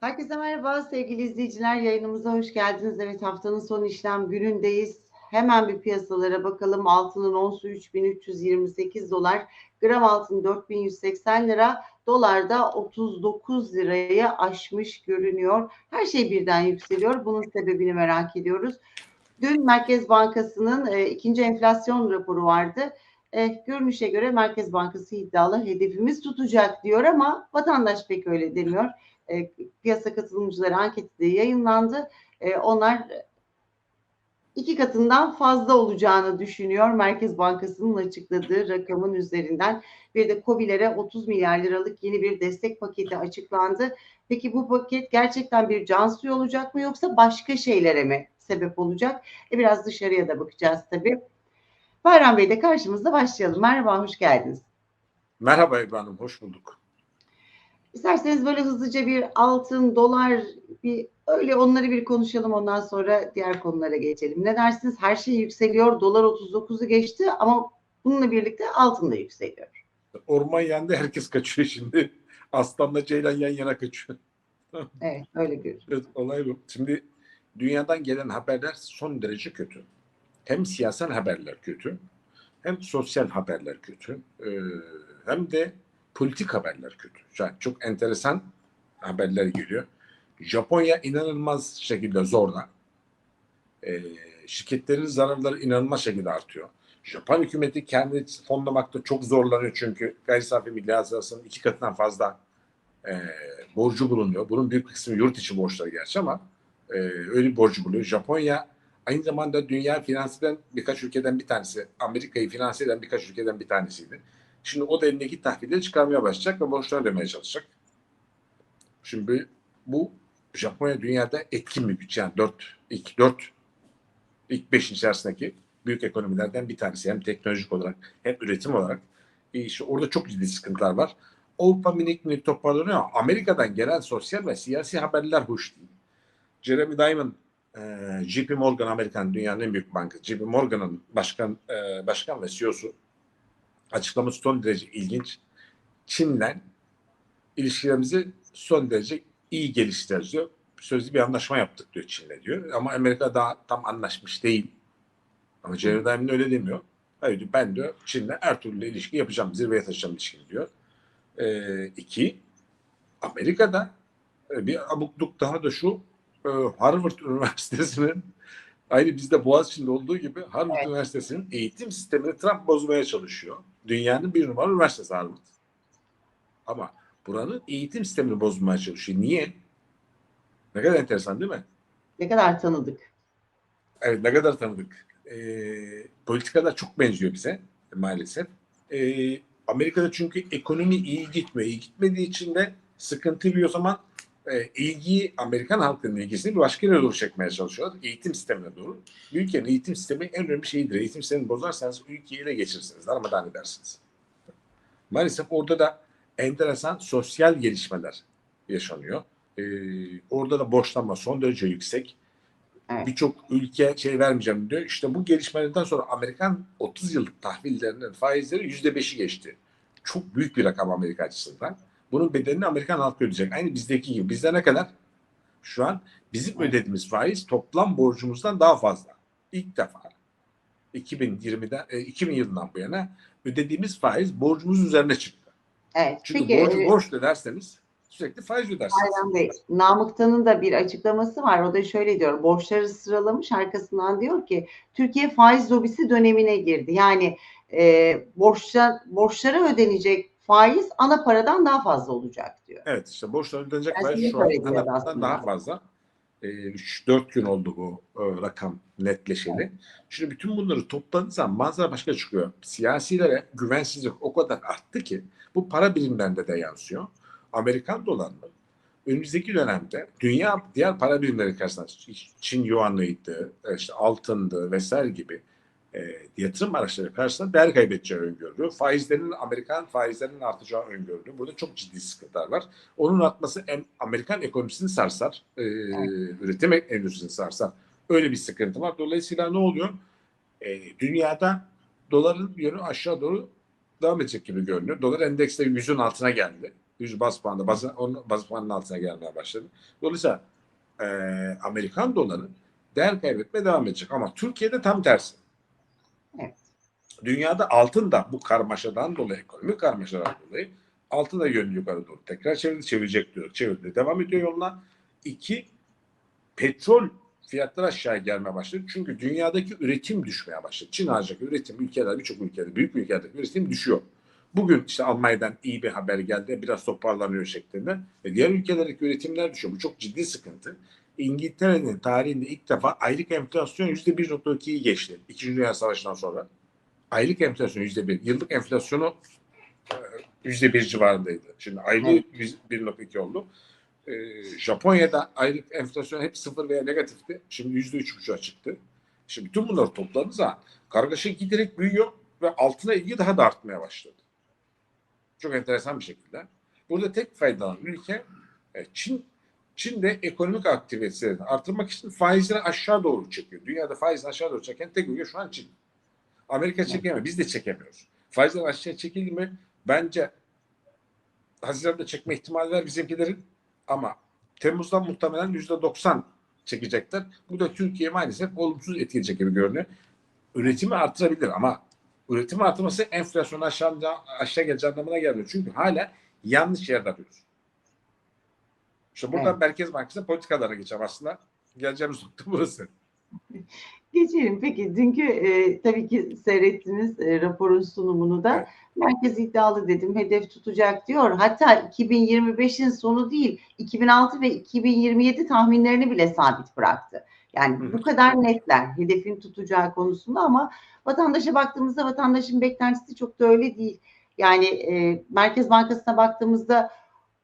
Herkese merhaba sevgili izleyiciler. Yayınımıza hoş geldiniz. Evet haftanın son işlem günündeyiz. Hemen bir piyasalara bakalım. Altının onsu 3328 dolar. Gram altın 4180 lira. Dolar da 39 liraya aşmış görünüyor. Her şey birden yükseliyor. Bunun sebebini merak ediyoruz. Dün Merkez Bankası'nın e, ikinci enflasyon raporu vardı. E, görünüşe göre Merkez Bankası iddialı hedefimiz tutacak diyor ama vatandaş pek öyle demiyor e, piyasa katılımcıları anketi yayınlandı. E, onlar iki katından fazla olacağını düşünüyor. Merkez Bankası'nın açıkladığı rakamın üzerinden. Bir de COBİ'lere 30 milyar liralık yeni bir destek paketi açıklandı. Peki bu paket gerçekten bir can suyu olacak mı yoksa başka şeylere mi sebep olacak? E, biraz dışarıya da bakacağız tabii. Bayram Bey de karşımızda başlayalım. Merhaba, hoş geldiniz. Merhaba Ebru Hanım, hoş bulduk. İsterseniz böyle hızlıca bir altın, dolar, bir öyle onları bir konuşalım ondan sonra diğer konulara geçelim. Ne dersiniz? Her şey yükseliyor. Dolar 39'u geçti ama bununla birlikte altın da yükseliyor. Orman yandı, herkes kaçıyor şimdi. Aslanla Ceylan yan yana kaçıyor. Evet, öyle görünüyor. Evet, olay bu. Şimdi dünyadan gelen haberler son derece kötü. Hem siyasal haberler kötü, hem sosyal haberler kötü, ee, hem de politik haberler kötü. Yani çok enteresan haberler geliyor. Japonya inanılmaz şekilde zorla. Ee, şirketlerin zararları inanılmaz şekilde artıyor. Japon hükümeti kendi fonlamakta çok zorlanıyor çünkü gayri safi milli hasılasının iki katından fazla e, borcu bulunuyor. Bunun büyük kısmı yurt içi borçları gerçi ama e, öyle bir borcu buluyor. Japonya aynı zamanda dünya finanse eden birkaç ülkeden bir tanesi. Amerika'yı finanse eden birkaç ülkeden bir tanesiydi. Şimdi o da elindeki tahvilleri çıkarmaya başlayacak ve borçlarını ödemeye çalışacak. Şimdi bu Japonya dünyada etkin bir güç. Yani 4, ilk 4, ilk 5 içerisindeki büyük ekonomilerden bir tanesi. Hem teknolojik olarak hem üretim olarak. E işte orada çok ciddi sıkıntılar var. Avrupa minik minik toparlanıyor Amerika'dan gelen sosyal ve siyasi haberler hoş değil. Jeremy Dimon, e, JP Morgan Amerikan dünyanın en büyük bankası. JP Morgan'ın başkan e, başkan ve CEO'su açıklaması son derece ilginç. Çin'le ilişkilerimizi son derece iyi geliştireceğiz diyor. Sözlü bir anlaşma yaptık diyor Çin'le diyor. Ama Amerika daha tam anlaşmış değil. Ama Jeremy Dimon öyle demiyor. Hayır diyor, ben diyor Çin'le her türlü ilişki yapacağım. Zirveye taşıyacağım ilişkini diyor. Ee, iki, Amerika'da e, bir abukluk daha da şu e, Harvard Üniversitesi'nin aynı bizde Boğaziçi'nde olduğu gibi Harvard Evet. Üniversitesi'nin eğitim sistemini Trump bozmaya çalışıyor. Dünyanın bir numaralı üniversitesi Harvard. Ama buranın eğitim sistemini bozmaya çalışıyor. Niye? Ne kadar enteresan değil mi? Ne kadar tanıdık. Evet ne kadar tanıdık. Ee, politikada çok benziyor bize maalesef. Ee, Amerika'da çünkü ekonomi iyi gitmiyor. İyi gitmediği için de sıkıntı bir o zaman e, ilgiyi Amerikan halkının ilgisini bir başka yere doğru çekmeye çalışıyorlar. Eğitim sistemine doğru. Bir ülkenin eğitim sistemi en önemli şeyidir. Eğitim sistemini bozarsanız ülkeyi ele geçirirsiniz. Darmadağın edersiniz. Maalesef orada da enteresan sosyal gelişmeler yaşanıyor. Ee, orada da borçlanma son derece yüksek. Evet. Birçok ülke şey vermeyeceğim diyor. İşte bu gelişmelerden sonra Amerikan 30 yıllık tahvillerinin faizleri %5'i geçti. Çok büyük bir rakam Amerika açısından. Bunun bedelini Amerikan halkı ödeyecek. Aynı bizdeki gibi. Bizde ne kadar? Şu an bizim ödediğimiz faiz toplam borcumuzdan daha fazla. İlk defa 2020'den e, 2000 yılından bu yana ödediğimiz faiz borcumuz üzerine çıktı. Evet. Çünkü Peki borcu e, borç öderseniz sürekli faiz ödersiniz. Bayram Bey, Namık Tan'ın da bir açıklaması var. O da şöyle diyor. Borçları sıralamış arkasından diyor ki Türkiye faiz lobisi dönemine girdi. Yani e, borçlar, borçlara ödenecek faiz ana paradan daha fazla olacak diyor. Evet işte borçlar ödenecek faiz şu an kanattan aslında. daha fazla. 3-4 gün oldu bu e, rakam netleşeli. Şimdi bütün bunları topladığınız zaman manzara başka çıkıyor. Siyasilere güvensizlik o kadar arttı ki bu para birimlerinde de yansıyor. Amerikan dolarının önümüzdeki dönemde dünya diğer para birimleri karşısında Çin yuanıydı, işte altındı vesaire gibi e, yatırım araçları karşısında değer kaybedeceği öngörülüyor. Faizlerin Amerikan faizlerinin artacağı öngörülüyor. Burada çok ciddi sıkıntılar var. Onun artması hem Amerikan ekonomisini sarsar, e, üretim endüstrisini sarsar. Öyle bir sıkıntı var. Dolayısıyla ne oluyor? E, dünyada doların yönü aşağı doğru devam edecek gibi görünüyor. Dolar endekste yüzün altına geldi. 100 bas puanda bas, onun bas puanın altına gelmeye başladı. Dolayısıyla e, Amerikan doları değer kaybetmeye devam edecek. Ama Türkiye'de tam tersi. Dünyada altın da bu karmaşadan dolayı, ekonomik karmaşadan dolayı altın da yönü yukarı doğru tekrar çevirdi, çevirecek diyor. Çevirdi. Devam ediyor yoluna. İki, petrol fiyatları aşağı gelmeye başladı. Çünkü dünyadaki üretim düşmeye başladı. Çin haricindeki üretim ülkeler, birçok ülkede, büyük ülkelerdeki üretim düşüyor. Bugün işte Almanya'dan iyi bir haber geldi. Biraz toparlanıyor şeklinde. Ve diğer ülkelerdeki üretimler düşüyor. Bu çok ciddi sıkıntı. İngiltere'nin tarihinde ilk defa aylık enflasyon %1.2'yi geçti. İkinci Dünya Savaşı'ndan sonra. Aylık enflasyon %1. Yıllık enflasyonu e, %1 civarındaydı. Şimdi aylık Evet. 1.2 oldu. Ee, Japonya'da aylık enflasyon hep sıfır veya negatifti. Şimdi yüzde üç buçuğa çıktı. Şimdi bütün bunları topladığınız zaman kargaşa giderek büyüyor ve altına ilgi daha da artmaya başladı. Çok enteresan bir şekilde. Burada tek faydalanan ülke e, Çin. Çin de ekonomik aktivitelerini artırmak için faizleri aşağı doğru çekiyor. Dünyada faizini aşağı doğru çeken tek ülke şu an Çin. Amerika çekemiyor. Biz de çekemiyoruz. Faizler aşağı çekildi mi bence Haziran'da çekme ihtimali var bizimkilerin ama Temmuz'dan muhtemelen yüzde 90 çekecekler. Bu da Türkiye maalesef olumsuz etkileyecek gibi görünüyor. Üretimi artırabilir ama üretimi artırması enflasyonu aşağı, aşağı geleceği anlamına gelmiyor. Çünkü hala yanlış yerde yapıyoruz. İşte buradan Evet. Merkez Bankası politikalara geçeceğim aslında. Geleceğimiz nokta burası. Geçelim. Peki dünkü e, tabii ki seyrettiniz e, raporun sunumunu da. Evet. Merkez iddialı dedim, hedef tutacak diyor. Hatta 2025'in sonu değil, 2006 ve 2027 tahminlerini bile sabit bıraktı. Yani Hı. bu kadar netler hedefin tutacağı konusunda ama vatandaşa baktığımızda vatandaşın beklentisi çok da öyle değil. Yani e, Merkez Bankası'na baktığımızda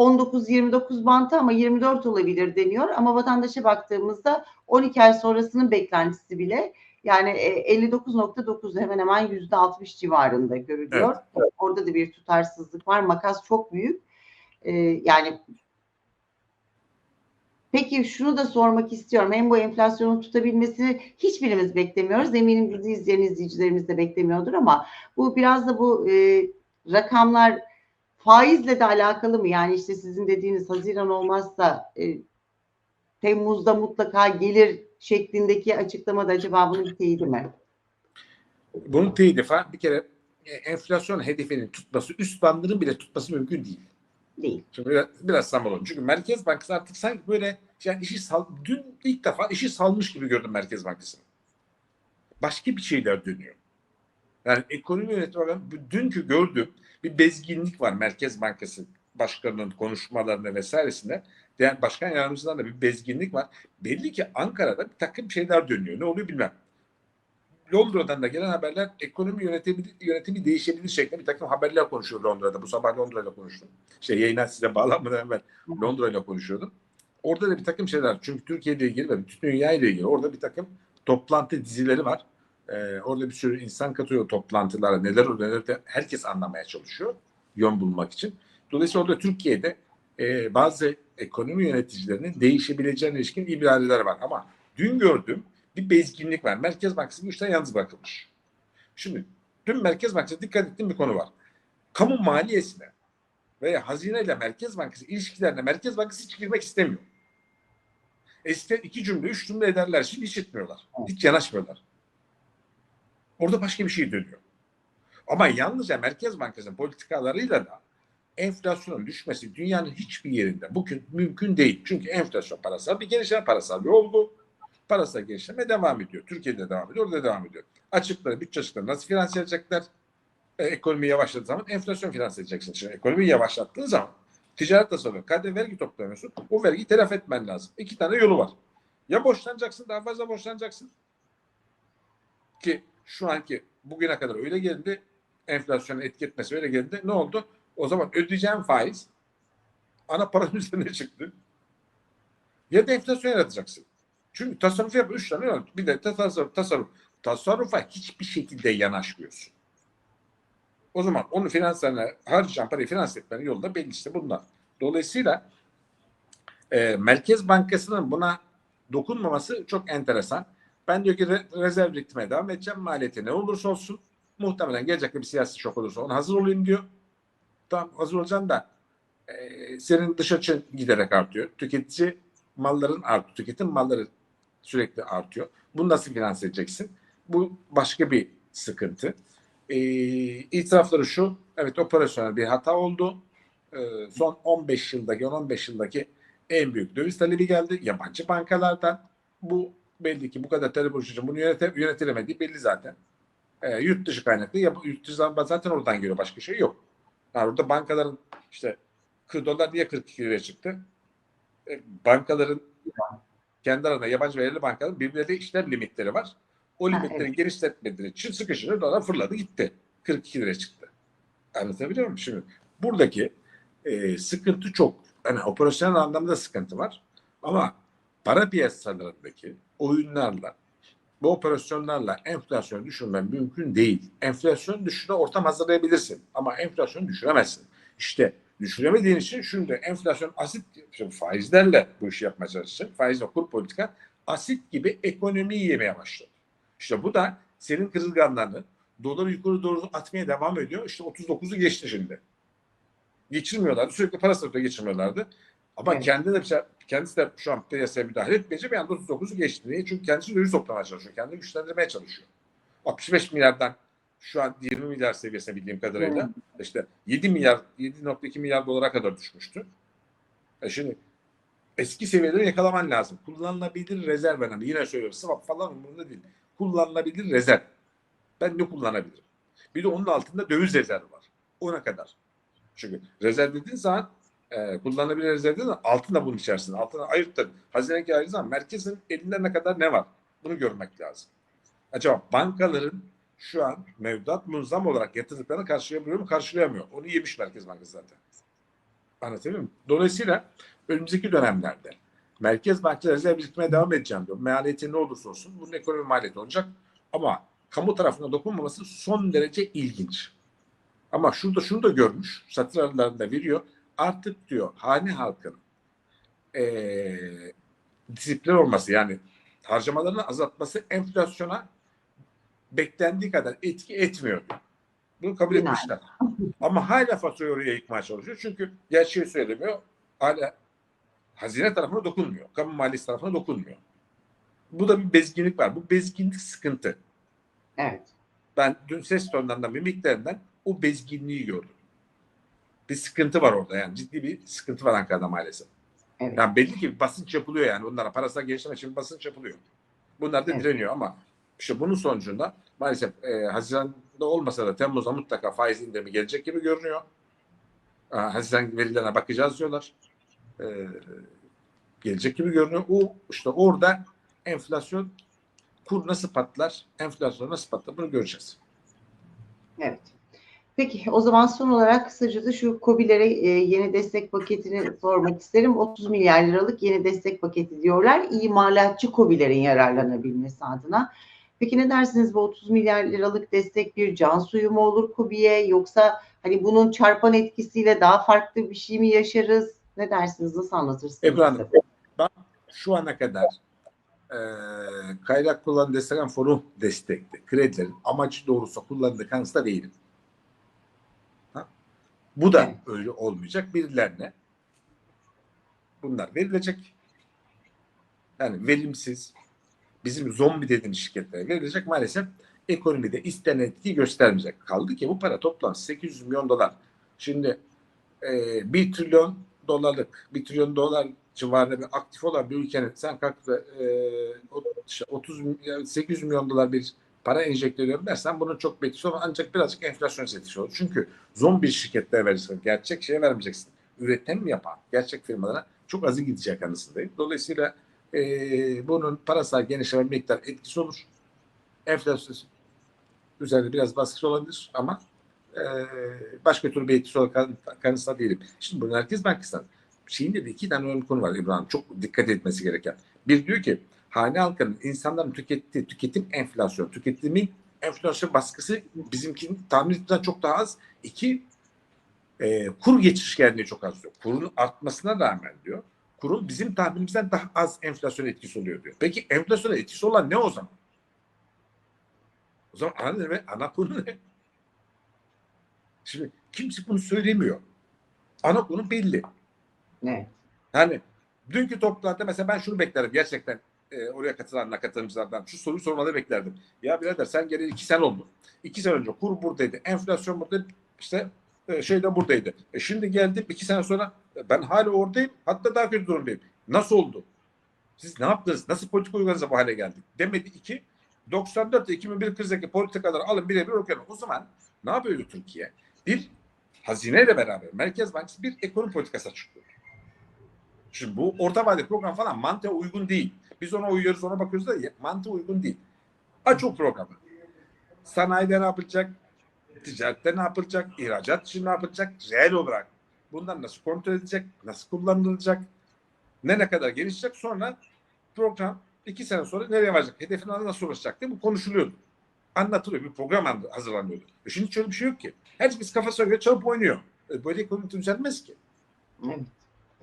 19-29 bantı ama 24 olabilir deniyor. Ama vatandaşa baktığımızda 12 ay sonrasının beklentisi bile yani e, 59.9 hemen hemen %60 civarında görülüyor. Orada da bir tutarsızlık var. Makas çok büyük. E, yani Peki şunu da sormak istiyorum. Hem bu enflasyonun tutabilmesini hiçbirimiz beklemiyoruz. Eminim bizi izleyen izleyicilerimiz de beklemiyordur ama bu biraz da bu e, rakamlar faizle de alakalı mı? Yani işte sizin dediğiniz Haziran olmazsa e, Temmuz'da mutlaka gelir şeklindeki açıklamada acaba bunun teyidi mi? Bunun teyidi falan bir kere e, enflasyon hedefinin tutması, üst bandının bile tutması mümkün değil. Değil. Şimdi biraz, biraz samalım. Çünkü Merkez Bankası artık sanki böyle yani işi sal, dün ilk defa işi salmış gibi gördüm Merkez Bankası'nı. Başka bir şeyler dönüyor. Yani ekonomi yönetimi olarak dünkü gördüğüm bir bezginlik var Merkez Bankası başkanının konuşmalarında vesairesinde. Diğer başkan yardımcılarında da bir bezginlik var. Belli ki Ankara'da bir takım şeyler dönüyor. Ne oluyor bilmem. Londra'dan da gelen haberler ekonomi yönetimi, yönetimi değişebilir şeklinde bir takım haberler konuşuyor Londra'da. Bu sabah Londra'yla konuştum. İşte yayına size bağlanmadan evvel Londra'yla konuşuyordum. Orada da bir takım şeyler. Çünkü Türkiye ile ilgili ve bütün dünya ile ilgili orada bir takım toplantı dizileri var. Ee, orada bir sürü insan katıyor toplantılara. Neler oluyor neler de herkes anlamaya çalışıyor. Yön bulmak için. Dolayısıyla orada Türkiye'de e, bazı ekonomi yöneticilerinin değişebileceğine ilişkin ibrareler var. Ama dün gördüğüm bir bezginlik var. Merkez Bankası bu işten yalnız bırakılmış. Şimdi dün Merkez Bankası dikkat ettiğim bir konu var. Kamu maliyesine veya hazine ile Merkez Bankası ilişkilerine Merkez Bankası hiç girmek istemiyor. Eskiden iki cümle, üç cümle ederler. Şimdi hiç etmiyorlar. Hiç yanaşmıyorlar. Orada başka bir şey dönüyor. Ama yalnızca Merkez Bankası'nın politikalarıyla da enflasyonun düşmesi dünyanın hiçbir yerinde bugün mümkün değil. Çünkü enflasyon parasal bir gelişme, parasal bir olgu. Parasal gelişme devam ediyor. Türkiye'de devam ediyor, orada devam ediyor. Açıkları, bütçe açıkları nasıl finanse edecekler? E, ekonomi yavaşladığı zaman enflasyon finanse edeceksin. Şimdi ekonomiyi yavaşlattığın zaman ticaret tasarrufu, KDV vergi toplamıyorsun. O vergiyi telafi etmen lazım. İki tane yolu var. Ya borçlanacaksın, daha fazla borçlanacaksın. Ki şu anki bugüne kadar öyle geldi. Enflasyonun etki etmesi öyle geldi. Ne oldu? O zaman ödeyeceğim faiz ana paranın üzerine çıktı. Ya da enflasyon yaratacaksın. Çünkü tasarruf yap üç tane var. Bir de tasarruf, tasarruf. Tasarrufa hiçbir şekilde yanaşmıyorsun. O zaman onu finanslarına harcayan parayı finanse etmenin yolu da belli işte bunlar. Dolayısıyla e, Merkez Bankası'nın buna dokunmaması çok enteresan. Ben diyor ki re- rezerv ritmine devam edeceğim. Maliyeti ne olursa olsun. Muhtemelen gelecekte bir siyasi şok olursa ona hazır olayım diyor. Tamam hazır olacağım da e, senin dış açın giderek artıyor. Tüketici malların artıyor. Tüketim malları sürekli artıyor. Bunu nasıl finanse edeceksin? Bu başka bir sıkıntı. E, itirafları şu. Evet operasyonel bir hata oldu. E, son 15 yıldaki 15 yıldaki en büyük döviz talebi geldi. Yabancı bankalardan. Bu belli ki bu kadar talep oluşunca bunu yönete, yönetilemediği belli zaten. E, yurt dışı kaynaklı. yap- Yurt dışı zaten oradan geliyor. Başka şey yok. Yani orada bankaların işte 40 dolar niye 42 liraya çıktı? E, bankaların kendi arasında yabancı ve yerli bankaların birbirleri işlem limitleri var. O limitleri evet. genişletmediği için sıkışınca dolar fırladı gitti. 42 liraya çıktı. Anlatabiliyor muyum? Şimdi buradaki e, sıkıntı çok. Yani operasyonel anlamda sıkıntı var. Ama para piyasalarındaki oyunlarla bu operasyonlarla enflasyonu düşürmen mümkün değil. Enflasyon düşüşüne ortam hazırlayabilirsin ama enflasyonu düşüremezsin. İşte düşüremediğin için şimdi enflasyon asit faizlerle bu işi yapmaya çalışacak. Faiz ve kur politika asit gibi ekonomiyi yemeye başladı. İşte bu da senin kırılganlarını doları yukarı doğru atmaya devam ediyor. İşte 39'u geçti şimdi. Geçirmiyorlardı. Sürekli para statüde geçirmiyorlardı. Ama Evet. kendi de, kendisi de şu an piyasaya müdahale etmeyince bir anda 39'u geçti. Niye? Çünkü kendisi döviz toplamaya çalışıyor. Kendini güçlendirmeye çalışıyor. 65 milyardan şu an 20 milyar seviyesine bildiğim kadarıyla işte 7 milyar 7.2 milyar dolara kadar düşmüştü. E şimdi eski seviyeleri yakalaman lazım. Kullanılabilir rezerv önemli. Yine söylüyorum swap falan umurumda değil. Kullanılabilir rezerv. Ben ne kullanabilirim? Bir de onun altında döviz rezervi var. Ona kadar. Çünkü rezerv dediğin zaman e, kullanılabilir rezerv dediğin zaman altın da bunun içerisinde. Altına ayırt da hazine ayırdığı zaman merkezin elinde ne kadar ne var? Bunu görmek lazım. Acaba bankaların şu an mevduat munzam olarak yatırdıklarını karşılayabiliyor mu? Karşılayamıyor. Onu yemiş Merkez Bankası zaten. Anlatabiliyor muyum? Dolayısıyla önümüzdeki dönemlerde Merkez Bankası rezerv biriktirmeye devam edeceğim diyor. Maliyeti ne olursa olsun bunun ekonomi maliyeti olacak. Ama kamu tarafına dokunmaması son derece ilginç. Ama şurada şunu da görmüş. Satır aralarında veriyor. Artık diyor hane halkın eee disiplin olması yani harcamalarını azaltması enflasyona beklendiği kadar etki etmiyor diyor. Bunu kabul Güzel. etmişler. Ama hala faturayı oraya yıkmaya çalışıyor. Çünkü gerçeği söylemiyor. Hala hazine tarafına dokunmuyor. Kamu maliyesi tarafına dokunmuyor. Bu da bir bezginlik var. Bu bezginlik sıkıntı. Evet. Ben dün ses tonlarından, mimiklerinden o bezginliği gördüm. Bir sıkıntı var orada yani. Ciddi bir sıkıntı var Ankara'da maalesef. Evet. Yani belli ki basınç yapılıyor yani. Bunlara parasal geliştirmek için basınç yapılıyor. Bunlar da Evet. direniyor ama işte bunun sonucunda maalesef e, Haziran'da olmasa da Temmuz'da mutlaka faiz indirimi gelecek gibi görünüyor. E, Haziran verilerine bakacağız diyorlar. E, gelecek gibi görünüyor. O işte orada enflasyon kur nasıl patlar, enflasyon nasıl patlar bunu göreceğiz. Evet. Peki o zaman son olarak kısaca da şu COBİ'lere e, yeni destek paketini sormak isterim. 30 milyar liralık yeni destek paketi diyorlar. İmalatçı COBİ'lerin yararlanabilmesi adına. Peki ne dersiniz bu 30 milyar liralık destek bir can suyu mu olur COBİ'ye yoksa hani bunun çarpan etkisiyle daha farklı bir şey mi yaşarız? Ne dersiniz? Nasıl anlatırsınız? Ebru Hanım, ben şu ana kadar e, kaynak kullanım destekleyen fonu destekli kredilerin amacı doğrusu kullanıldığı kanısında değilim. Bu da öyle olmayacak. Birilerine bunlar verilecek. Yani verimsiz bizim zombi dediğimiz şirketlere verilecek maalesef ekonomide istenen etki göstermeyecek. Kaldı ki bu para toplam 800 milyon dolar. Şimdi e, 1 trilyon dolarlık, 1 trilyon dolar civarında bir aktif olan bir ülkenin sen kalkıp da e, o- işte 30 milyon- 800 milyon dolar bir para enjekte ediyorum dersen bunun çok bir etkisi olmaz. Ancak birazcık enflasyon etkisi olur. Çünkü zombi şirketlere verirsin. Gerçek şeye vermeyeceksin. Üretim yapan gerçek firmalara çok azı gidecek kanısındayım. Dolayısıyla e, bunun parasal genişleme miktar etkisi olur. Enflasyon üzerinde biraz baskısı olabilir ama e, başka türlü bir etkisi olarak kan- kanısında değilim. Şimdi bu Merkez Bankası'ndan şeyinde de iki tane önemli konu var İbrahim. Çok dikkat etmesi gereken. Bir diyor ki hane halkının insanların tükettiği tüketim enflasyon, tüketimin enflasyon baskısı bizimkinin tahmin ettiğinden çok daha az. İki e, kur geçişkenliği çok az diyor. Kurun artmasına rağmen diyor. Kurun bizim tahminimizden daha az enflasyon etkisi oluyor diyor. Peki enflasyon etkisi olan ne o zaman? O zaman ana, ne, ana konu ne? Şimdi kimse bunu söylemiyor. Ana konu belli. Evet. Yani dünkü toplantıda mesela ben şunu beklerim gerçekten e, oraya katılan katılımcılardan şu soruyu sormaları beklerdim. Ya birader sen geri iki sene oldu. İki sene önce kur buradaydı. Enflasyon buradaydı. işte e, şey de buradaydı. E şimdi geldim iki sene sonra e, ben hala oradayım. Hatta daha kötü durumdayım. Nasıl oldu? Siz ne yaptınız? Nasıl politika uyguladınız bu hale geldik? Demedi iki. 94 ile 2001 krizdeki politikaları alın birebir okuyalım. O zaman ne yapıyordu Türkiye? Bir hazineyle beraber Merkez Bankası bir ekonomi politikası açıklıyor. Şimdi bu orta vadeli program falan mantığa uygun değil. Biz ona uyuyoruz ona bakıyoruz da mantığa uygun değil. Aç o programı. Sanayide ne yapılacak? Ticarette ne yapılacak? İhracat için ne yapılacak? Reel olarak. Bunlar nasıl kontrol edilecek? Nasıl kullanılacak? Ne ne kadar gelişecek? Sonra program iki sene sonra nereye varacak? Hedefine nasıl ulaşacak diye bu konuşuluyordu. Anlatılıyor. Bir program hazırlanıyordu. E şimdi hiç öyle bir şey yok ki. Herkes kafasına göre çalıp oynuyor. E böyle ekonomi düzelmez ki. Evet.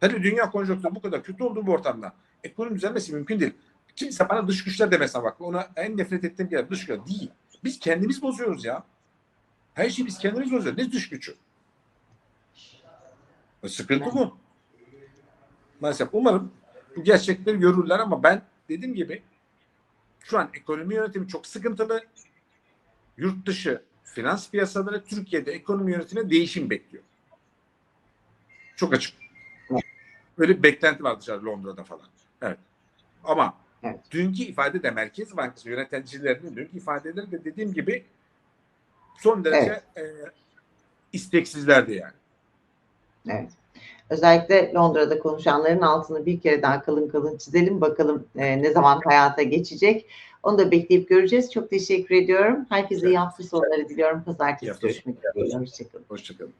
Hele dünya konjonktürü bu kadar kötü olduğu bu ortamda ekonomi düzelmesi mümkün değil. Kimse bana dış güçler demesine bak. Ona en nefret ettiğim yer dış güçler değil. Biz kendimiz bozuyoruz ya. Her şeyi biz kendimiz bozuyoruz. Ne dış gücü? E, Sıkıntı bu. Maalesef umarım bu gerçekleri görürler ama ben dediğim gibi şu an ekonomi yönetimi çok sıkıntılı. Yurt dışı finans piyasaları Türkiye'de ekonomi yönetimine değişim bekliyor. Çok açık. Öyle bir beklenti var dışarı Londra'da falan. Evet. Ama Evet. dünkü ifade de Merkez Bankası yöneticilerinin dünkü ifadeleri de dediğim gibi son derece e, isteksizlerdi yani. Evet. Özellikle Londra'da konuşanların altını bir kere daha kalın kalın çizelim. Bakalım e, ne zaman hayata geçecek. Onu da bekleyip göreceğiz. Çok teşekkür ediyorum. Herkese iyi hafta sonları diliyorum. Pazartesi görüşmek üzere. Hoşçakalın. Hoşçakalın.